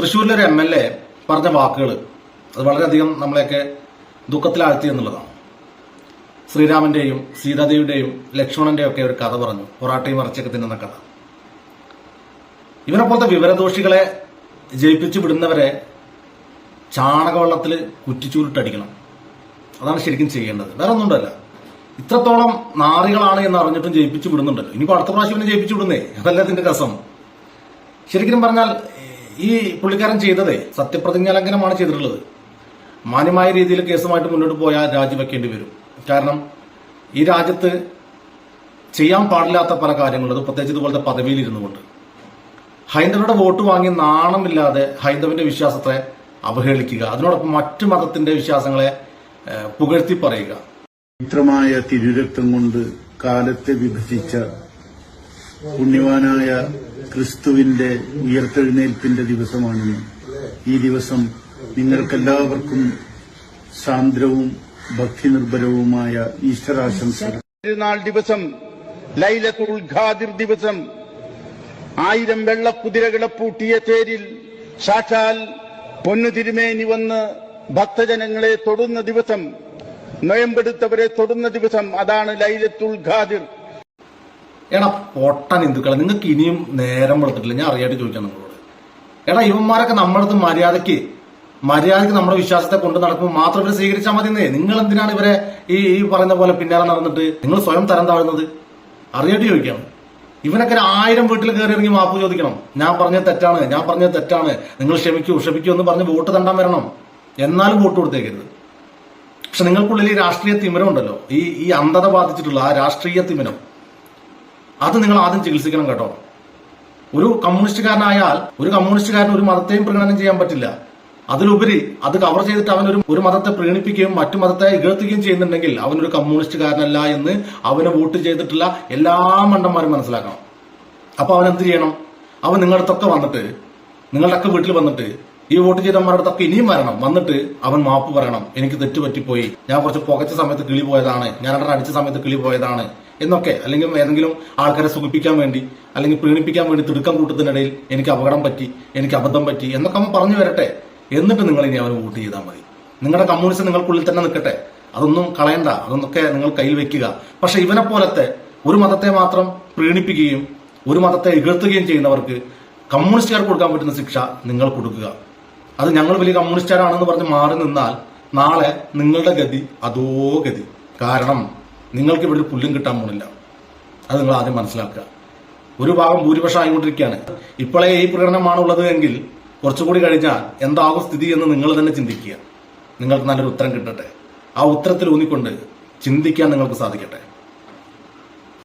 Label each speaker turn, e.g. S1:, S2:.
S1: തൃശ്ശൂരിലെ ഒരു M L A പറഞ്ഞ വാക്കുകൾ അത് വളരെയധികം നമ്മളെയൊക്കെ ദുഃഖത്തിലാഴ്ത്തി എന്നുള്ളതാണ്. ശ്രീരാമന്റെയും സീതാദേവിയുടെയും ലക്ഷ്മണന്റെയും ഒക്കെ ഒരു കഥ പറഞ്ഞു. പൊറാട്ടയും ഇറച്ചിയൊക്കെ തിന്നുന്ന കഥ. ഇവരെ പോലത്തെ വിവരദോഷികളെ ജയിപ്പിച്ചു വിടുന്നവരെ ചാണകവെള്ളത്തിൽ കുറ്റിച്ചൂരിട്ടടിക്കണം. അതാണ് ശരിക്കും ചെയ്യേണ്ടത്. വേറെ ഒന്നുണ്ടല്ല. ഇത്രത്തോളം നാറികളാണ് എന്ന് അറിഞ്ഞിട്ടും ജയിപ്പിച്ചു വിടുന്നുണ്ടല്ലോ. ഇനിയിപ്പോൾ അടുത്ത പ്രാവശ്യം ജയിപ്പിച്ചു വിടുന്നേ? അതല്ല ഇതിന്റെ രസം. ശരിക്കും പറഞ്ഞാൽ ഈ പുള്ളിക്കാരൻ ചെയ്തതേ സത്യപ്രതിജ്ഞ ലംഘനമാണ് ചെയ്തിട്ടുള്ളത്. മാന്യമായ രീതിയിൽ കേസുമായിട്ട് മുന്നോട്ട് പോയാൽ രാജിവെക്കേണ്ടി വരും. കാരണം ഈ രാജ്യത്ത് ചെയ്യാൻ പാടില്ലാത്ത പല കാര്യങ്ങളും അത് പ്രത്യേകിച്ച് ഇതുപോലത്തെ പദവിയിൽ ഇരുന്നുകൊണ്ട്. ഹൈന്ദവരുടെ വോട്ട് വാങ്ങി നാണമില്ലാതെ ഹൈന്ദവന്റെ വിശ്വാസത്തെ അവഹേളിക്കുക അതിനോടൊപ്പം മറ്റു മതത്തിന്റെ വിശ്വാസങ്ങളെ പുകഴ്ത്തി പറയുക.
S2: മിത്രമായ തിരുരക്തം കൊണ്ട് കാലത്തെ വിഭജിച്ച പുണ്യവാനായ ക്രിസ്തുവിന്റെ ഉയർത്തെഴുന്നേൽപ്പിന്റെ ദിവസമാണ്. ഈ ദിവസം നിങ്ങൾക്കെല്ലാവർക്കും സാന്ദ്രവും ഭക്തി നിർഭരവുമായ ആശംസകൾ.
S3: പെരുന്നാൾ ദിവസം ലൈലത്തുൽ ഖാദിർ ദിവസം ആയിരം വെള്ളക്കുതിരകളെ പൂട്ടിയ തേരിൽ സാക്ഷാൽ പൊന്നു തിരുമേനി വന്ന് ഭക്തജനങ്ങളെ തൊടുന്ന ദിവസം നൊയമ്പെടുത്തവരെ തൊടുന്ന ദിവസം അതാണ് ലൈലത്തുൽ ഖാദിർ
S1: എടാ പൊട്ടൻ ഹിന്ദുക്കളെ നിങ്ങൾക്ക് ഇനിയും നേരം വെളുത്തിട്ടില്ല. ഞാൻ അറിയായിട്ട് ചോദിക്കാം നിങ്ങളോട്. എടാ ഇവന്മാരൊക്കെ നമ്മുടെ അടുത്ത് മര്യാദയ്ക്ക് മര്യാദയ്ക്ക് നമ്മുടെ വിശ്വാസത്തെ കൊണ്ട് നടക്കുമ്പോൾ മാത്രം ഇവരെ സ്വീകരിച്ചാൽ മതിന്നേ നിങ്ങൾ എന്തിനാണ് ഇവരെ ഈ ഈ പറയുന്ന പോലെ പിന്നാലെ നടന്നിട്ട്? നിങ്ങൾ സ്വയം തരം താഴുന്നത്. അറിയായിട്ട് ചോദിക്കാം. ഇവനൊക്കെ ഒരു ആയിരം വീട്ടിൽ കയറി ഇറങ്ങി മാപ്പ് ചോദിക്കണം. ഞാൻ പറഞ്ഞത് തെറ്റാണ് ഞാൻ പറഞ്ഞത് തെറ്റാണ്. നിങ്ങൾ ക്ഷമിക്കൂ ക്ഷമിക്കൂ എന്ന് പറഞ്ഞ് വോട്ട് തണ്ടാൻ വരണം. എന്നാലും വോട്ട് കൊടുത്തേക്കരുത്. പക്ഷെ നിങ്ങൾക്കുള്ളിൽ ഈ രാഷ്ട്രീയ തിമിരം ഉണ്ടല്ലോ. ഈ ഈ അന്ധത ബാധിച്ചിട്ടുള്ള ആ രാഷ്ട്രീയ തിമിരം. അത് നിങ്ങൾ ആദ്യം ചികിത്സിക്കണം കേട്ടോ. ഒരു കമ്മ്യൂണിസ്റ്റുകാരനായാൽ ഒരു കമ്മ്യൂണിസ്റ്റുകാരൻ ഒരു മതത്തെയും പ്രകടനം ചെയ്യാൻ പറ്റില്ല. അതിലുപരി അത് കവർ ചെയ്തിട്ട് അവൻ ഒരു മതത്തെ പ്രീണിപ്പിക്കുകയും മറ്റു മതത്തെ ഇകഴ്ത്തുകയും ചെയ്യുന്നുണ്ടെങ്കിൽ അവനൊരു കമ്മ്യൂണിസ്റ്റുകാരനല്ല എന്ന് അവന് വോട്ട് ചെയ്തിട്ടുള്ള എല്ലാ മണ്ടന്മാരും മനസ്സിലാക്കണം. അപ്പൊ അവൻ എന്ത് ചെയ്യണം? അവൻ നിങ്ങളുടെ അടുത്തൊക്കെ വന്നിട്ട് നിങ്ങളുടെയൊക്കെ വീട്ടിൽ വന്നിട്ട് ഈ വോട്ട് ചെയ്തവന്മാരോടൊക്കെ ഇനിയും വരണം. വന്നിട്ട് അവൻ മാപ്പ് പറയണം. എനിക്ക് തെറ്റ് പറ്റിപ്പോയി ഞാൻ കുറച്ച് പുകച്ച സമയത്ത് കിളി പോയതാണ്. ഞാൻ അവിടെ അടിച്ച സമയത്ത് കിളി പോയതാണ്. എന്നൊക്കെ. അല്ലെങ്കിൽ ഏതെങ്കിലും ആൾക്കാരെ സുഖിപ്പിക്കാൻ വേണ്ടി അല്ലെങ്കിൽ പ്രീണിപ്പിക്കാൻ വേണ്ടി തിടുക്കം കൂട്ടത്തിനിടയിൽ എനിക്ക് അപകടം പറ്റി എനിക്ക് അബദ്ധം പറ്റി എന്നൊക്കെ അവൻ പറഞ്ഞു വരട്ടെ. എന്നിട്ട് നിങ്ങൾ ഇനി അവന് വോട്ട് ചെയ്താൽ മതി. നിങ്ങളുടെ കമ്മ്യൂണിസ്റ്റ് നിങ്ങൾക്കുള്ളിൽ തന്നെ നിൽക്കട്ടെ. അതൊന്നും കളയണ്ട. അതൊന്നൊക്കെ നിങ്ങൾ കയ്യിൽ വെക്കുക. പക്ഷെ ഇവനെ പോലത്തെ ഒരു മതത്തെ മാത്രം പ്രീണിപ്പിക്കുകയും ഒരു മതത്തെ ഇകഴ്ത്തുകയും ചെയ്യുന്നവർക്ക് കമ്മ്യൂണിസ്റ്റുകാർക്ക് കൊടുക്കാൻ പറ്റുന്ന ശിക്ഷ നിങ്ങൾ കൊടുക്കുക. അത് ഞങ്ങൾ വലിയ കമ്മ്യൂണിസ്റ്റുകാരാണെന്ന് പറഞ്ഞ് മാറി നിന്നാൽ നാളെ നിങ്ങളുടെ ഗതി അതോ ഗതി. കാരണം നിങ്ങൾക്ക് ഇവിടെ ഒരു പുല്ലും കിട്ടാൻ പോണില്ല. അത് നിങ്ങൾ ആദ്യം മനസ്സിലാക്കുക. ഒരു ഭാഗം ഭൂരിപക്ഷം ആയിക്കൊണ്ടിരിക്കുകയാണ്. ഇപ്പോഴേ ഈ പ്രകടനമാണ് ഉള്ളത് എങ്കിൽ കുറച്ചുകൂടി കഴിഞ്ഞാൽ എന്താകും സ്ഥിതി എന്ന് നിങ്ങൾ തന്നെ ചിന്തിക്കുക. നിങ്ങൾക്ക് നല്ലൊരു ഉത്തരം കിട്ടട്ടെ. ആ ഉത്തരത്തിൽ ഊന്നിക്കൊണ്ട് ചിന്തിക്കാൻ നിങ്ങൾക്ക് സാധിക്കട്ടെ.